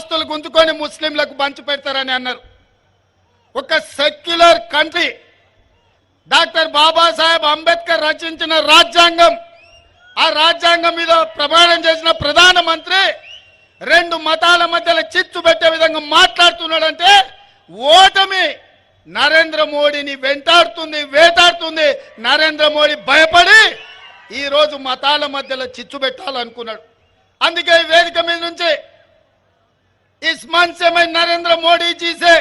ఆస్తులు గుంజుకొని ముస్లింలకు పంచి పెడతారని అన్నారు. ఒక secular country. Doctor Babasaheb Ambedkar రచించిన రాజ్యాంగం. ఆ రాజ్యాంగం మీద ప్రమాణం చేసిన ప్రధానమంత్రి రెండు మతాల మధ్యలో చిచ్చు పెట్టే విధంగా మాట్లాడుతున్నాడంటే ఓటమి నరేంద్ర మోడీని వెంటాడుతుంది వేటాడుతుంది. నరేంద్ర మోడీ భయపడి ఈ రోజు మతాల మధ్యలో చిచ్చు పెట్టాలనుకున్నాడు. అందుకే వేదిక మీద నుంచి इस मंच से मैं नरेंद्र मोदी जी से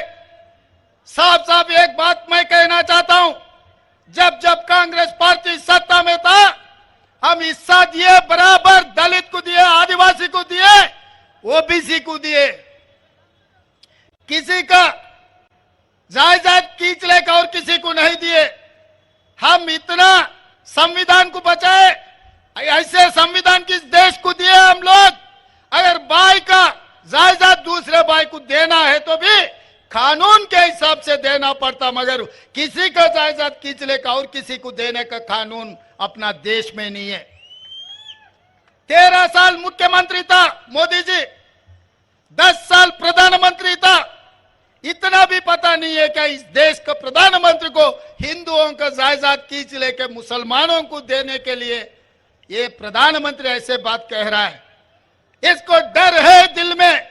साफ़ साफ़ एक बात मैं कहना चाहता हूँ। जब जब कांग्रेस पार्टी सत्ता में था, हम हिस्सा दिए, बराबर दलित को दिए, आदिवासी को दिए, ओबीसी को दिए। किसी का जायदाद खींच लेकर और किसी को नहीं दिए। हम इतना संविधान को बचाए, ऐसे संविधान किस देश को दिए हम लोग? अगर बाई का जायदाद दूसरे भाई को देना है तो भी कानून के हिसाब से देना पड़ता, मगर किसी का जायदाद खींच का और किसी को देने का कानून अपना देश में नहीं है। तेरह साल मुख्यमंत्री था मोदी जी, दस साल प्रधानमंत्री था। इतना भी पता नहीं है क्या इस देश का प्रधानमंत्री को हिंदुओं का जायदाद खींच लेके मुसलमानों को देने के लिए ये प्रधानमंत्री ऐसे बात कह रहा है। इसको डर है दिल में।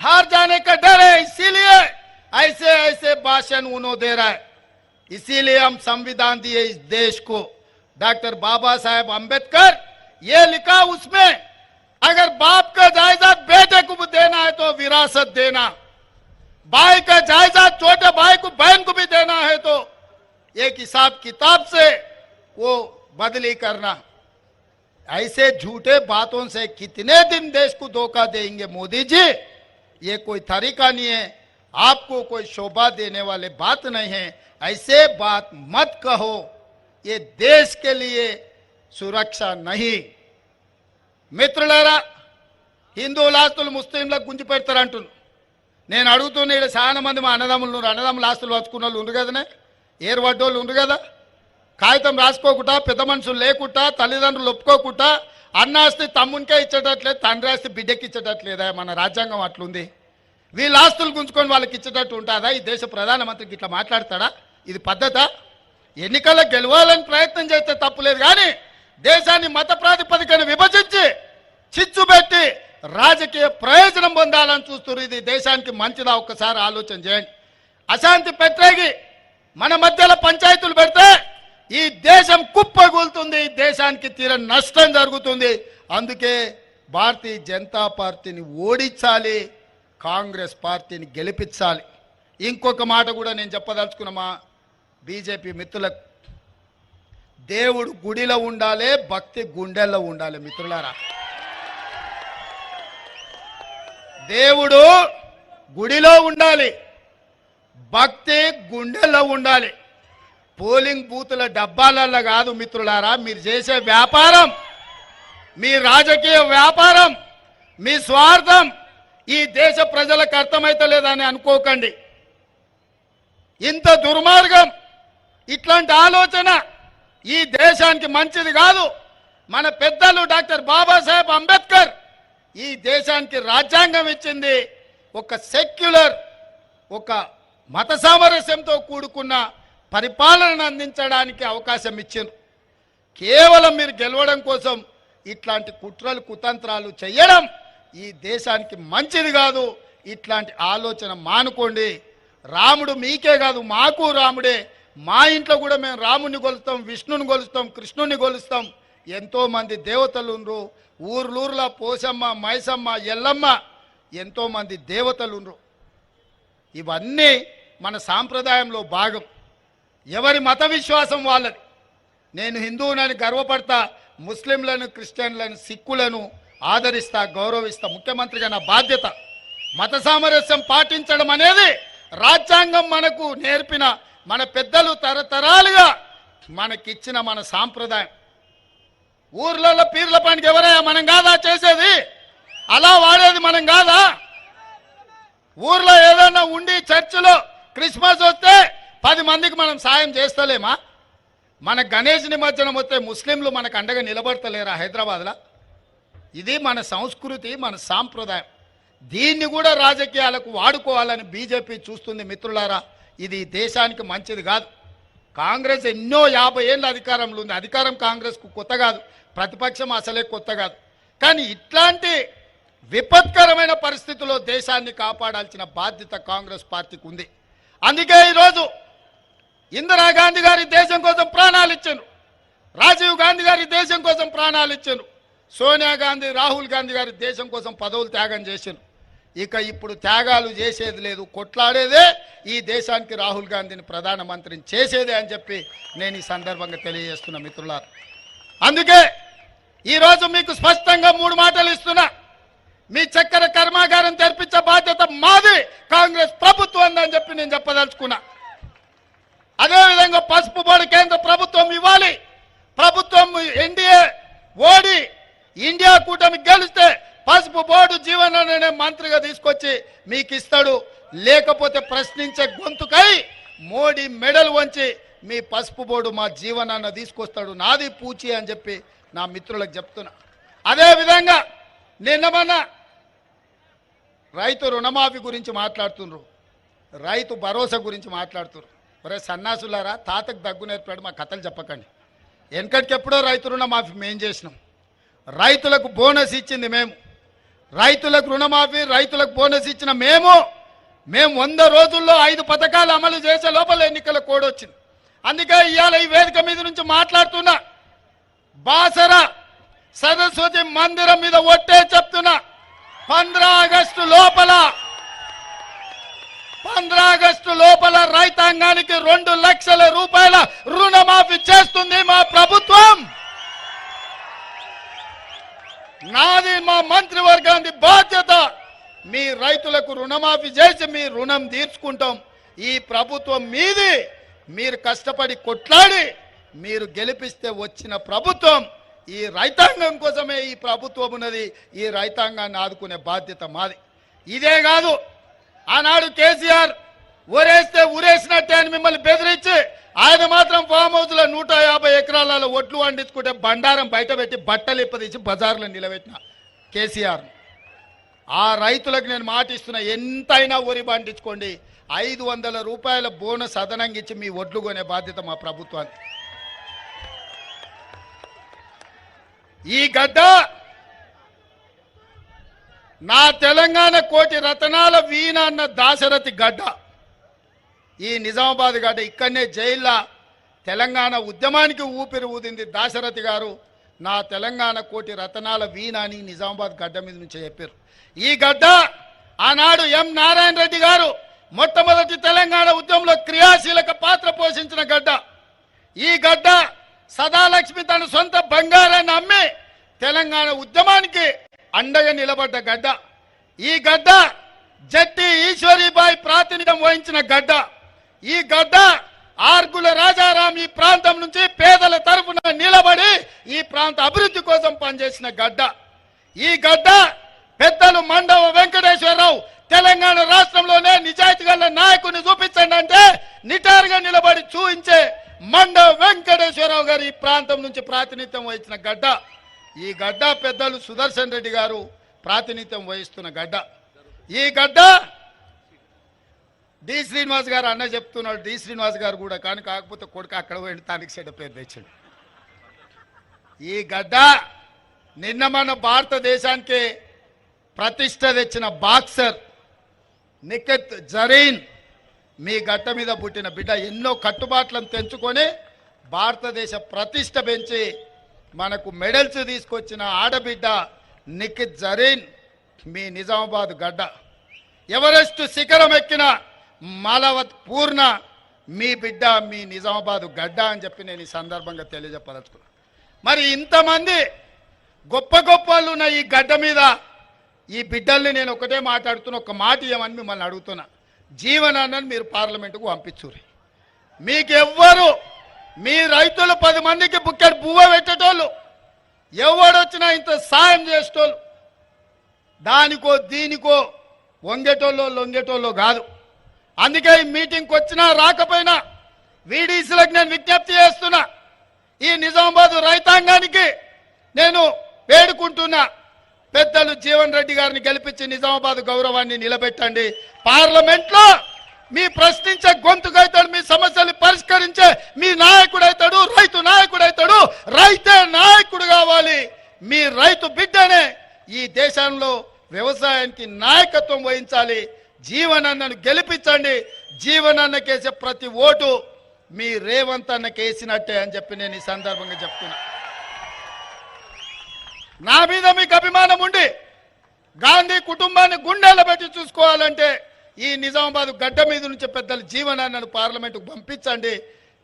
हार जाने का डर है, इसीलिए ऐसे ऐसे भाषण उन्होंने दे रहा है। इसीलिए हम संविधान दिए इस देश को। डॉक्टर बाबा साहेब अंबेडकर, ये लिखा उसमें, अगर बाप का जायदाद बेटे को भी देना है तो विरासत देना। भाई का जायदाद छोटे भाई को, बहन को भी देना है तो एक हिसाब किताब से वो बदली करना। ऐसे झूठे बातों से कितने दिन देश को धोखा देंगे मोदी जी ये कोई तरीका नहीं है आपको कोई शोभा देने वाले बात नहीं है ऐसे बात मत कहो ये देश के लिए సురక్ష నహి మిత్రులారా హిందువుల ఆస్తులు ముస్లింలకు గుంజి పెడతారంటున్నారు నేను అడుగుతున్న ఇక్కడ చాలా మంది మా అన్నదమ్ములు ఉన్నారు అన్నదమ్ముల ఆస్తులు వచ్చుకున్న వాళ్ళు ఉండు కదనే ఏర్పడ్డోళ్ళు ఉండు కదా కాగితం రాసుకోకుండా పెద్ద మనుషులు లేకుండా తల్లిదండ్రులు ఒప్పుకోకుండా అన్నాస్తి తమ్మునికే ఇచ్చేటట్లేదు తండ్రి ఆస్తి బిడ్డకి ఇచ్చేటట్లేదా మన రాజ్యాంగం అట్లుంది. వీళ్ళ ఆస్తులు గుంజుకొని వాళ్ళకి ఇచ్చేటట్టు ఉంటుందా? ఈ దేశ ప్రధానమంత్రికి ఇట్లా మాట్లాడతాడా? ఇది పద్ధత? ఎన్నికల్లో గెలవాలని ప్రయత్నం చేస్తే తప్పులేదు కానీ దేశాన్ని మత ప్రాతిపదికన విభజించి చిచ్చు పెట్టి రాజకీయ ప్రయోజనం పొందాలని చూస్తున్నారు ఇది దేశానికి మంచిదా? ఒక్కసారి ఆలోచన చేయండి. అశాంతి పెట్టేగి మన మధ్యలో పంచాయతీలు పెడితే ఈ దేశం కుప్పగూలుతుంది ఈ దేశానికి తీర నష్టం జరుగుతుంది. అందుకే భారతీయ జనతా పార్టీని ఓడించాలి కాంగ్రెస్ పార్టీని గెలిపించాలి. ఇంకొక మాట కూడా నేను చెప్పదలుచుకున్నామా? బీజేపీ మిత్రులకు దేవుడు గుడిలో ఉండాలి భక్తి గుండెల్లో ఉండాలి మిత్రులారా. దేవుడు గుడిలో ఉండాలి భక్తి గుండెల్లో ఉండాలి. పోలింగ్ బూతుల డబ్బాలల్లో కాదు మిత్రులారా మీరు చేసే వ్యాపారం మీ రాజకీయ వ్యాపారం మీ స్వార్థం ఈ దేశ ప్రజలకు అర్థమైతలేదని అనుకోకండి. ఇంత దుర్మార్గం ఇట్లాంటి ఆలోచన ఈ దేశానికి మంచిది కాదు. మన పెద్దలు డాక్టర్ బాబాసాహెబ్ అంబేద్కర్ ఈ దేశానికి రాజ్యాంగం ఇచ్చింది. ఒక సెక్యులర్ ఒక మత సామరస్యంతో కూడుకున్న పరిపాలన అందించడానికి అవకాశం ఇచ్చాను కేవలం మీరు గెలవడం కోసం ఇట్లాంటి కుట్రలు కుతంత్రాలు చేయడం ఈ దేశానికి మంచిది కాదు. ఇట్లాంటి ఆలోచన మానుకోండి. రాముడు మీకే కాదు మాకు రాముడే. మా ఇంట్లో కూడా మేము రాముని కొలుస్తాం విష్ణుని కొలుస్తాం కృష్ణుని కొలుస్తాం. ఎంతోమంది దేవతలుండ్రు దేవతలు ఉండ్రు. ఊర్లూర్ల పోసమ్మ మైసమ్మ ఎల్లమ్మ ఎంతోమంది దేవతలుండ్రు దేవతలు ఉండ్రు. ఇవన్నీ మన సాంప్రదాయంలో భాగం. ఎవరి మత విశ్వాసం వాళ్ళది? నేను హిందువునని గర్వపడతా ముస్లింలను క్రిస్టియన్లను సిక్కులను ఆదరిస్తా గౌరవిస్తా. ముఖ్యమంత్రిగా నా బాధ్యత. మత సామరస్యం పాటించడం అనేది రాజ్యాంగం మనకు నేర్పిన మన పెద్దలు తరతరాలుగా మనకిచ్చిన మన సాంప్రదాయం. ఊర్లలో పీర్ల పండుగ ఎవరయ్యా? మనం కాదా చేసేది? అలా వాడేది మనం కాదా? ఊర్లో ఏదైనా ఉండి చర్చిలో క్రిస్మస్ మందికి మనం సాయం చేస్తలేమా? మన గణేష్ నిమజ్జనం వస్తే ముస్లింలు మనకు అండగా నిలబడతలేరా హైదరాబాద్లో? ఇది మన సంస్కృతి మన సాంప్రదాయం. దీన్ని కూడా రాజకీయాలకు వాడుకోవాలని బీజేపీ చూస్తుంది మిత్రులారా. ఇది దేశానికి మంచిది కాదు. కాంగ్రెస్ ఎన్నో యాభై ఏళ్ళ అధికారంలో ఉంది. అధికారం కాంగ్రెస్కు కొత్త కాదు. ప్రతిపక్షం అసలే కొత్త కాదు. కానీ ఇట్లాంటి విపత్కరమైన పరిస్థితుల్లో దేశాన్ని కాపాడాల్సిన బాధ్యత కాంగ్రెస్ పార్టీకి ఉంది. అందుకే ఈరోజు ఇందిరాగాంధీ గారి దేశం కోసం ప్రాణాలు ఇచ్చారు రాజీవ్ గాంధీ గారి దేశం కోసం ప్రాణాలు ఇచ్చారు సోనియా గాంధీ రాహుల్ గాంధీ గారి దేశం కోసం పదవులు త్యాగం చేశారు ఇక ఇప్పుడు త్యాగాలు చేసేది లేదు కొట్లాడేదే ఈ దేశానికి రాహుల్ గాంధీని ప్రధానమంత్రిని చేసేదే అని చెప్పి నేను ఈ సందర్భంగా తెలియజేస్తున్నా మిత్రులారు. అందుకే ఈరోజు మీకు స్పష్టంగా మూడు మాటలు ఇస్తున్నా. మీ చక్కెర కర్మాగారం తెరిపించే బాధ్యత మాది కాంగ్రెస్ ప్రభుత్వం అని చెప్పి నేను చెప్పదలుచుకున్నా. అదేవిధంగా పసుపు బోర్డు కేంద్ర ప్రభుత్వం ఇవ్వాలి. ప్రభుత్వం ఎన్డీఏ ఓడి ఇండియా కూటమి గెలిస్తే పసుపు బోర్డు జీవనాన్ని మంత్రిగా తీసుకొచ్చి మీకు ఇస్తాడు లేకపోతే ప్రశ్నించే గొంతుకై మోడీ మెడల్ వంచి మీ పసుపు బోర్డు మా జీవనాన్న తీసుకొస్తాడు. నాది పూచి అని చెప్పి నా మిత్రులకు చెప్తున్నా. అదేవిధంగా నిన్న మొన్న రైతు రుణమాఫీ గురించి మాట్లాడుతుండ్రు. రైతు భరోసా గురించి మాట్లాడుతున్నారు ఒరే సన్నాసులారా తాతకు దగ్గు నేర్పాడు మా కథలు చెప్పకండి. వెనకటికి ఎప్పుడో రైతు రుణమాఫీ మేం చేసినాం. రైతులకు బోనస్ ఇచ్చింది మేము. రైతులకు రుణమాఫీ రైతులకు బోనస్ ఇచ్చిన మేము మేము వంద రోజుల్లో ఐదు పథకాలు అమలు చేసే లోపల ఎన్నికల కోడ్ వచ్చింది. అందుకే ఇవాళ ఈ వేదిక మీద నుంచి మాట్లాడుతున్నా. బాసర సరస్వతి మందిరం మీద ఒట్టే చెప్తున్నా. పంద్రా ఆగస్టు లోపల ఆగస్టు లోపల రైతాంగానికి రెండు లక్షల రూపాయల రుణమాఫీ చేస్తుంది మా ప్రభుత్వం. నాది మా మంత్రివర్గానికి బాధ్యత. మీ రైతులకు రుణమాఫీ చేసి మీ రుణం తీర్చుకుంటాం. ఈ ప్రభుత్వం మీది. మీరు కష్టపడి కొట్లాడి మీరు గెలిపిస్తే వచ్చిన ప్రభుత్వం. ఈ రైతాంగం కోసమే ఈ ప్రభుత్వం ఉన్నది. ఈ రైతాంగాన్ని ఆదుకునే బాధ్యత మాది. ఇదే కాదు ఆనాడు కేసీఆర్ ఊరేస్తే ఊరేసినట్టే అని మిమ్మల్ని బెదిరించి ఆయన మాత్రం ఫామ్ హౌస్లో నూట యాభై ఎకరాలలో ఒట్లు వండించుకుంటే బండారం బయట పెట్టి బట్టలు ఇప్పదీసి బజార్లో నిలబెట్టిన కేసీఆర్. ఆ రైతులకు నేను మాట ఇస్తున్నా ఎంతైనా వరి పండించుకోండి. ఐదు వందల రూపాయల బోనస్ అదనంగా ఇచ్చి మీ ఒడ్లు కొనే బాధ్యత మా ప్రభుత్వానికి. ఈ గడ్డ నా తెలంగాణ కోటి రతనాల వీణ అన్న దాశరథి గడ్డ. ఈ నిజామాబాద్ గడ్డ ఇక్కడనే జైల్లో తెలంగాణ ఉద్యమానికి ఊపిరి ఊదింది దాశరథి గారు. నా తెలంగాణ కోటి రతనాల వీణ అని నిజామాబాద్ గడ్డ మీద నుంచి చెప్పారు. ఈ గడ్డ ఆనాడు ఎం నారాయణ రెడ్డి గారు మొట్టమొదటి తెలంగాణ ఉద్యమంలో క్రియాశీలక పాత్ర పోషించిన గడ్డ. ఈ గడ్డ సదాలక్ష్మి తన సొంత బంగారాన్ని అమ్మి తెలంగాణ ఉద్యమానికి అండగా నిలబడ్డ గడ్డ. ఈ గడ్డ జట్టి ఈశ్వరీబాయి ప్రాతినిధ్యం వహించిన గడ్డ. ఈ గడ్డ ఆర్గుల రాజారాం ఈ ప్రాంతం నుంచి పేదల తరఫున నిలబడి ఈ ప్రాంత అభివృద్ధి కోసం పనిచేసిన గడ్డ. ఈ గడ్డ పెద్దలు మండవ వెంకటేశ్వరరావు తెలంగాణ రాష్ట్రంలోనే నిజాయితీ గల నాయకుని చూపించండి అంటే నిటారుగా నిలబడి చూపించే మండవ వెంకటేశ్వరరావు గారు ఈ ప్రాంతం నుంచి ప్రాతినిధ్యం వహించిన గడ్డ. ఈ గడ్డ పెద్దలు సుదర్శన్ రెడ్డి గారు ప్రాతినిధ్యం వహిస్తున్న గడ్డ. ఈ గడ్డ డి శ్రీనివాస్ గారు అన్న చెప్తున్నాడు. డి శ్రీనివాస్ గారు కూడా కానీ కాకపోతే కొడుకు అక్కడ పోయి తానికి సెడ్ పేరు తెచ్చాడు. ఈ గడ్డ నిన్న మన భారతదేశానికి ప్రతిష్ట తెచ్చిన బాక్సర్ నిఖత్ జరీన్ మీ గడ్డ మీద పుట్టిన బిడ్డ. ఎన్నో కట్టుబాట్లను తెంచుకొని భారతదేశ ప్రతిష్ట పెంచి మనకు మెడల్స్ తీసుకొచ్చిన ఆడబిడ్డ నిఖిత్ జరీన్ మీ నిజామాబాద్ గడ్డ. ఎవరెస్ట్ శిఖరం ఎక్కిన మాలవత్ పూర్ణ మీ బిడ్డ మీ నిజామాబాద్ గడ్డ అని చెప్పి నేను ఈ సందర్భంగా తెలియజెప్పదలుచుకున్నాను మరి ఇంతమంది గొప్ప గొప్ప వాళ్ళు ఉన్న ఈ గడ్డ మీద ఈ బిడ్డల్ని నేను ఒకటే మాట్లాడుతున్నా ఒక మాట ఇవ్వమని మిమ్మల్ని అడుగుతున్నా. జీవనాన్ని మీరు పార్లమెంటుకు పంపించుర్రి మీకెవ్వరు మీ రైతులు పది మందికి బుక్కెడు బువ్వ పెట్టేటోళ్ళు. ఎవడొచ్చినా ఇంత సాయం చేసేటోళ్ళు. దానికో దీనికో వంగేటోళ్ళు లొంగేటోళ్ళు కాదు. అందుకే ఈ మీటింగ్కి వచ్చినా రాకపోయినా వీడీసీలకు నేను విజ్ఞప్తి చేస్తున్నా. ఈ నిజామాబాద్ రైతాంగానికి నేను వేడుకుంటున్నా. పెద్దలు జీవన్ రెడ్డి గారిని గెలిపించి నిజామాబాద్ గౌరవాన్ని నిలబెట్టండి. పార్లమెంట్లో మీ ప్రశ్నించే గొంతుకైతాడు మీ సమస్యలు పరిష్కరించే మీ నాయకుడు అవుతాడు రైతు నాయకుడు అవుతాడు రైతే నాయకుడు కావాలి. మీ రైతు బిడ్డనే ఈ దేశంలో వ్యవసాయానికి నాయకత్వం వహించాలి. జీవనన్నను గెలిపించండి. జీవనన్నకేసే ప్రతి ఓటు మీ రేవంత్ అన్నకి వేసినట్టే అని చెప్పి నేను ఈ సందర్భంగా చెప్తున్నా. నా మీద మీకు అభిమానం ఉండి గాంధీ కుటుంబాన్ని గుండెల పెట్టి చూసుకోవాలంటే ఈ నిజామాబాద్ గడ్డ మీద నుంచి పెద్దల జీవనాన్ని పార్లమెంటుకు పంపించండి.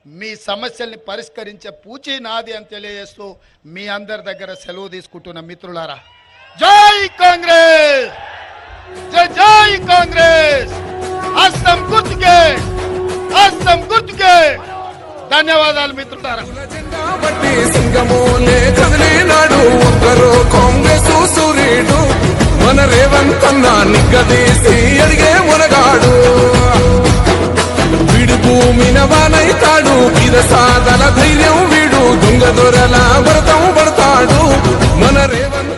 మీ సమస్యల్ని పరిష్కరించే పూచి నాది అని తెలియజేస్తూ మీ అందరి దగ్గర సెలవు తీసుకుంటున్న మిత్రులారా. జై కాంగ్రెస్! జై జై కాంగ్రెస్! హస్తం గుర్తుకే! హస్తం గుర్తుకే! ధన్యవాదాలు మిత్రులారా. పూల సింగమోలే కదిలినాడు ఒక్కరు కాంగ్రెస్ సూర్యుడు మన రేవంతన్న నిగ్గదీసి అడిగే మునగాడు. వీడు భూమిన వానైతాడు గిరసాదల ధైర్యం వీడు దొంగ దొరల వ్రతం పడతాడు. మన రేవంత